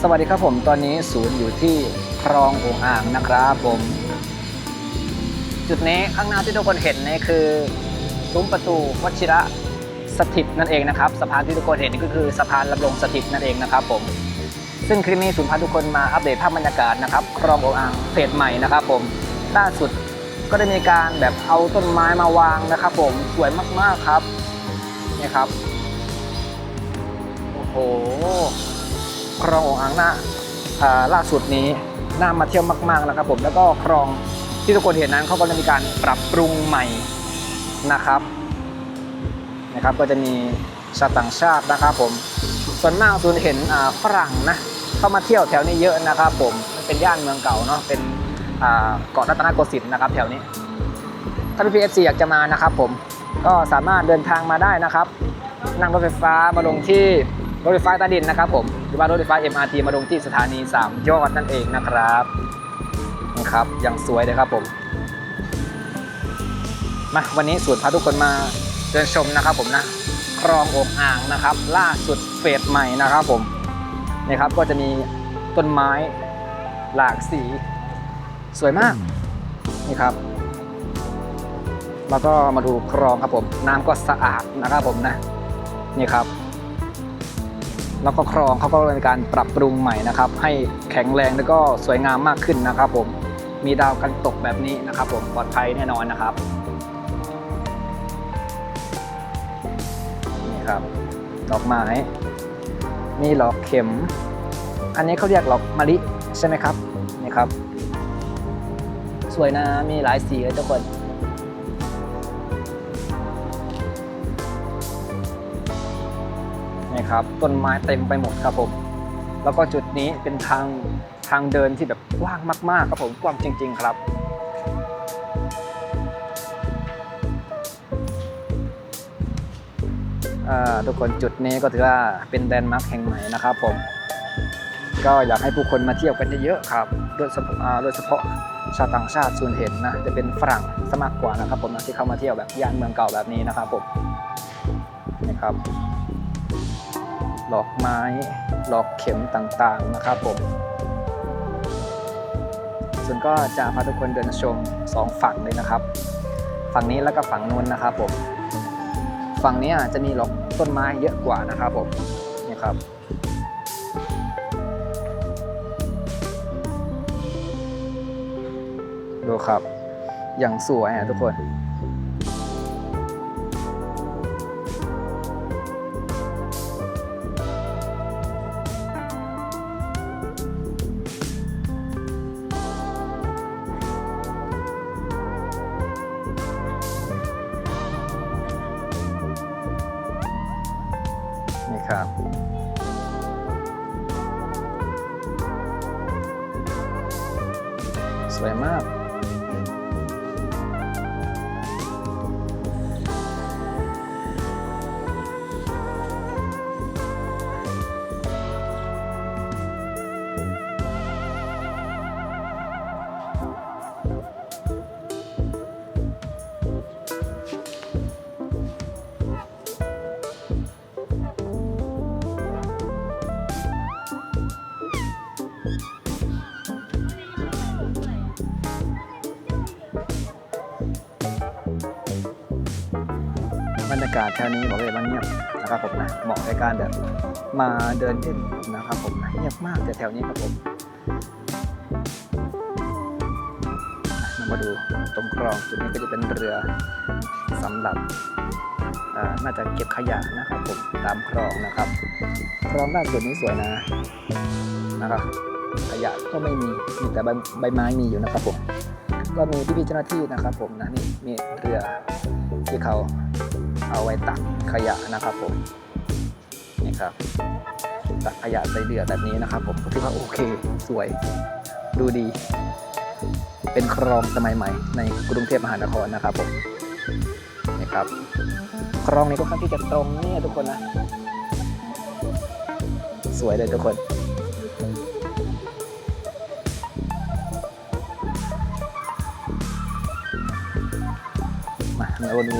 สวัสดีครับผมตอนนี้ศูนย์อยู่ที่คลองโองอ่างนะครับผม จุดนี้ข้างหน้าที่ทุกคนเห็นนี่คือซุ้มประตูวชิระสถิตนั่นเองนะครับสะพานที่ทุกคนเห็นนี่ก็คือสะพานลำลงสถิตนั่นเองนะครับผมซึ่งคลิปนี้ศูนย์พาทุกคนมาอัปเดตภาพบรรยากาศนะครับคลองโองอ่างเฟสใหม่นะครับผมล่าสุดก็ได้มีการแบบเอาต้นไม้มาวางนะครับ ผมสวยมากๆครับนี่ครับ โอ้คลององอ่างหน้าล่าสุดนี้น่ามาเที่ยวมากๆนะครับผมแล้วก็คลองที่ทุกคนเห็นนั้นเขาก็ได้มีการปรับปรุงใหม่นะครับนะครับก็จะมีชาวต่างชาตินะครับผมส่วนมากส่วนเห็นฝรั่งนะเข้ามาเที่ยวแถวนี้เยอะนะครับผมเป็นย่านเมืองเก่าเนาะเป็นเกาะรัตนโกสินทร์นะครับแถวนี้ ถ้าพี่พีเอฟซีอยากจะมานะครับผมก็สามารถเดินทางมาได้นะครับ นั่งรถไฟฟ้ามาลงที่ รถไฟฟ้าใต้ดินนะครับผมหรือว่ารถไฟฟ้า MRT มาลงที่สถานี 3 ยอดนั่นเองนะครับนะครับอย่างสวยเลยครับผมมาวันนี้สูตรพาทุกคนมาเดินชมนะครับผมนะคลองอกอ่างนะครับ ล่าสุดเฟสใหม่นะครับผมนี่ครับก็จะมีต้นไม้หลากสี สวยมากนี่ครับ แล้วก็มาดูคลองครับผม น้ำก็สะอาดนะครับผมนะนี่ครับ แล้วก็คลองเขาก็มีการปรับปรุงใหม่นะครับ ให้แข็งแรงแล้วก็สวยงามมากขึ้นนะครับ ผมมีดาวกันตกแบบนี้นะครับ ผมปลอดภัยแน่นอนนะครับนี่ครับดอกไม้นี่หลอกเข็ม อันนี้เขาเรียกหลอกมะลิใช่ไหมครับนี่ครับ สวยนะมีหลายสีเลยทุกคน ครับ ต้นไม้เต็มไปหมดครับผม แล้วก็จุดนี้เป็นทางทางเดินที่แบบกว้างมากๆครับผมกว้างจริง ๆ ครับทุกคนจุดนี้ก็ถือว่าเป็นแลนด์มาร์คแห่งใหม่นะครับผม ก็อยากให้ผู้คนมาเที่ยวกันเยอะๆครับโดยเฉพาะโดยเฉพาะชาวต่างชาติส่วนเห็นนะจะเป็นฝรั่งสมากกว่านะครับผมนะที่เข้ามาเที่ยวแบบย่านเมืองเก่าแบบนี้นะครับผมนี่ครับ หลอกไม้หลอกเข็มต่างๆนะครับผมส่วนก็จะพาทุกคนเดินชมสองฝั่งเลยนะครับ ฝั่งนี้แล้วก็ฝั่งนู้นนะครับผมฝั่งนี้จะมีหลอกต้นไม้เยอะกว่านะครับผมนี่ครับดูครับ อย่างสวยอะทุกคน ครับสวยมาก รรยากาศแถวนี้บอกเลยว่าเงียบนะครับผมนะเหมาะในการแบบมาเดินเล่นนะครับผมนะเงียบมากแต่แถวนี้ครับผมเรามาดูตรงคลองจุดนี้ก็จะเป็นเรือสำหรับน่าจะเก็บขยะนะครับผมตามคลองนะครับคลองด้านส่วนนี้สวยนะนะครับขยะก็ไม่มีมีแต่ใบใบไม้มีอยู่นะครับผมก็มีพี่ๆเจ้าหน้าที่นะครับผมนะนี่มีเรือที่เขา เอาไว้ตักขยะนะครับผมนี่ครับตักขยะใส่เรือแบบนี้นะครับผมคิดว่าโอเคสวยดูดี เป็นคลองสมัยใหม่ในกรุงเทพมหานครนะครับผมนี่ครับคลองนี้ก็ค่อนข้างที่จะตรงเนี่ยทุกคนนะ สวยเลยทุกคนมาเราดู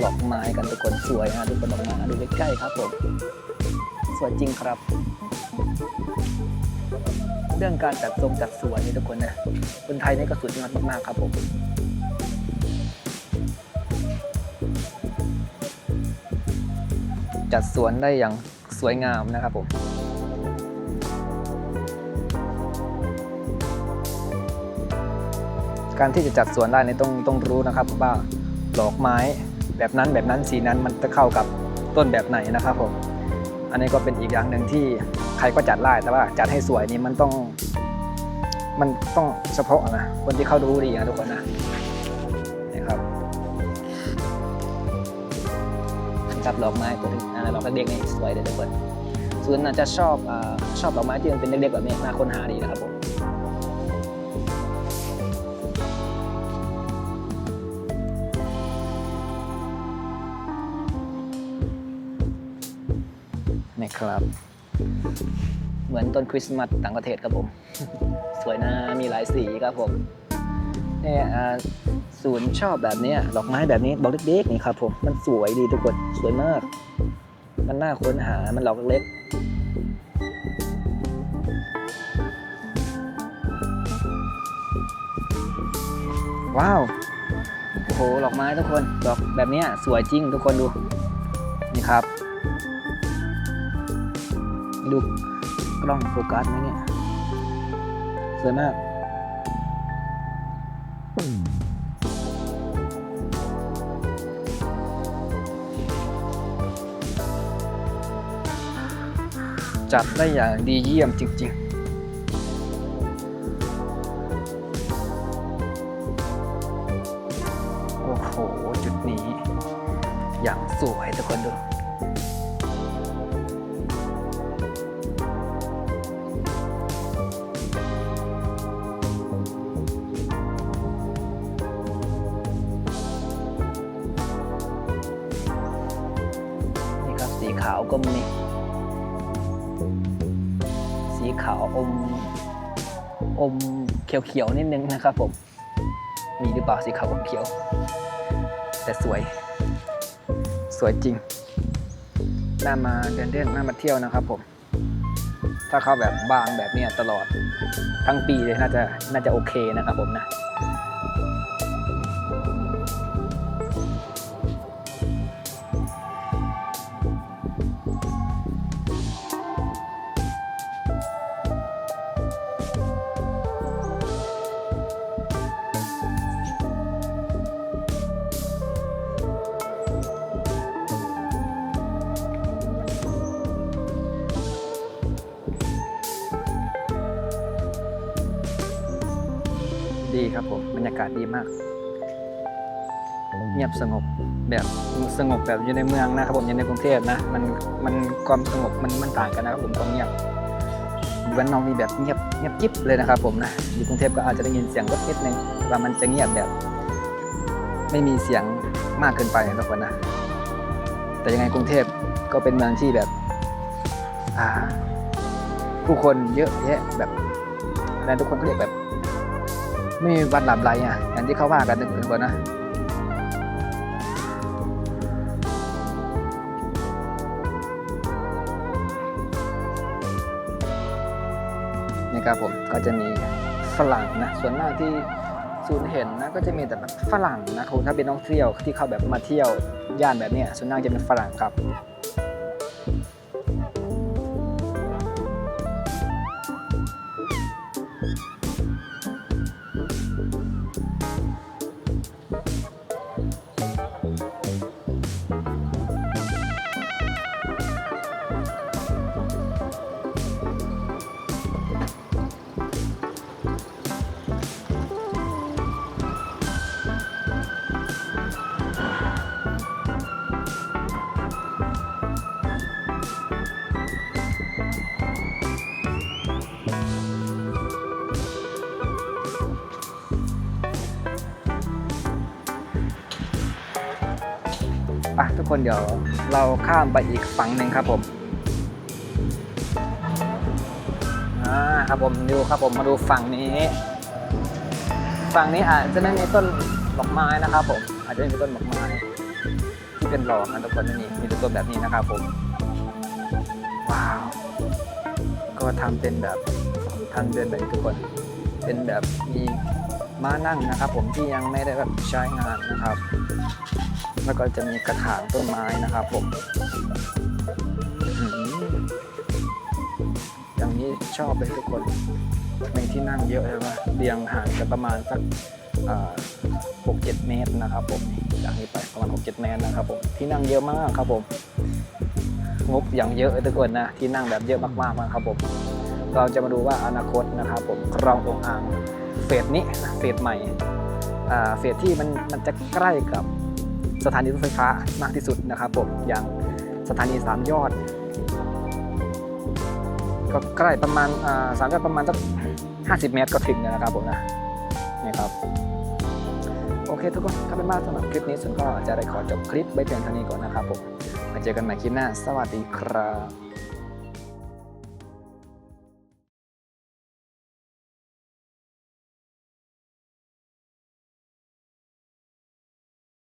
ดอกไม้กันทุกคนสวยนะทุกคนดอกไม้ดูใกล้ๆครับผมสวยจริงครับ เรื่องการจัดทรงจัดสวนนี่ทุกคนนะคนไทยนี่ก็สุดยอดมากๆครับผมจัดสวนได้อย่างสวยงามนะครับผมการที่จะจัดสวนได้นี่ต้องต้องรู้นะครับว่าดอกไม้ แบบนั้นแบบนั้นสีนั้นมันจะเข้ากับต้นแบบไหนนะครับผมอันนี้ก็เป็นอีกอย่างหนึ่งที่ใครก็จัดได้แต่ว่าจัดให้สวยนี่มันต้อง มันต้องเฉพาะนะคนที่เขารู้ดีนะทุกคนนะนี่ครับจับดอกไม้ตัวนี้นะดอกเด็กนี่สวยเลยทุกคนส่วนน่าจจะชอบอชอบดอกไม้ที่มันเป็นเล็กๆแบบนี้น่าค้นหาดีนะครับผม นี่ครับ เหมือนต้นคริสต์มาสต่างประเทศครับผม สวยนะ มีหลายสีครับผมเนี่ยศูนย์ชอบแบบนี้ดอกไม้แบบนี้ดอกเล็กๆนี่ครับผมมันสวยดีทุกคนสวยมาก มันน่าค้นหามันดอกเล็กว้าว โอ้โห ดอกไม้ทุกคน ดอกแบบนี้สวยจริงทุกคนดู นี่ครับ ดูกล้องโฟกัสไหมเนี่ยสวยมากจัดได้อย่างดีเยี่ยมจริง ๆ สีขาวก็มีสีขาวอม อมเขียวๆนิดนึงนะครับผม มีหรือเปล่าสีขาวอมเขียว แต่สวย สวยจริง น่ามาเดินเล่นน่ามาเที่ยวนะครับผม ถ้าเขาแบบบางแบบนี้ตลอดทั้งปีเลยน่าจะน่าจะโอเคนะครับผมนะ ดีครับผมบรรยากาศดีมาก เงียบสงบแบบสงบแบบอยู่ในเมืองนะครับผมอยู่ในกรุงเทพนะ มันมันความสงบมันมันต่างกันนะครับผมความเงียบวันน้องมีแบบเงียบเงียบกิ๊บเลยนะครับผมนะอยู่กรุงเทพก็อาจจะได้ยินเสียงรถนิดนึงว่ามันจะเงียบแบบ ไม่มีเสียงมากเกินไปนะทุกคนนะ แต่ยังไงกรุงเทพก็เป็นเมืองที่แบบอ่าผู้คนเยอะแยะแบบอะไรทุกคนก็เรียกแบบ ม่มีวันหลับไหลอะอย่างที่เขาว่ากันทุกคนนะนี่ครับผมก็จะมีฝรั่งนะส่วนมากที่ศูนย์เห็นนะก็จะมีแต่แบบฝรั่งนะคุณถ้าเป็นนักเที่ยวที่เขาแบบมาเที่ยวย่านแบบเนี้ยส่วนมากจะเป็นฝรั่งครับ ทุกคนเดี๋ยวเราข้ามไปอีกฝั่งหนึ่งครับผมอ่าครับผมดูครับผมมาดูฝั่งนี้ ฝั่งนี้อาจจะไม่มีต้นดอกไม้นะครับผมอาจจะไม่มีต้นดอกไม้ที่เป็นรองนะทุกคนนี่มีตัวตนแบบนี้นะครับผมว้าวก็ทำเป็นแบบทางเดินแบบทุกคน เป็นแบบมี ม้านั่งนะครับ ผมที่ยังไม่ได้แบบใช้งานนะครับ แล้วก็จะมีกระถางต้นไม้นะครับ ผมอย่างนี้ชอบเลยทุกคนมีที่นั่งเยอะเลยว่าเรียงห่างกันประมาณสักหกเจ็ดเมตรนะครับผมจากนี้ไปประมาณหกเจ็ดเมตรนะครับผมที่นั่งเยอะมากครับผมงบอย่างเยอะเลยทุกคนนะที่นั่งแบบเยอะมากๆนะครับผม เราจะมาดูว่าอนาคตนะครับผมคลององอ่าง สนี้นะเฟสใหม่เฟสที่มันมันจะใกล้กับสถานีรถไฟฟ้ามากที่สุดนะครับผมอย่างสถานีสามยอด ก็ใกล้ประมาณสามยอดประมาณสักห้าสิบเมตรก็ถึงนะครับผมนะนี่ครับโอเคทุกคนถ้าเป็นมากสำหรับคลิปนี้ส่วนก็จะได้ขอจบคลิปไว้เพียงเท่านี้ก่อนนะครับผมมาเจอกันใหม่คลิปหน้า สวัสดีครับ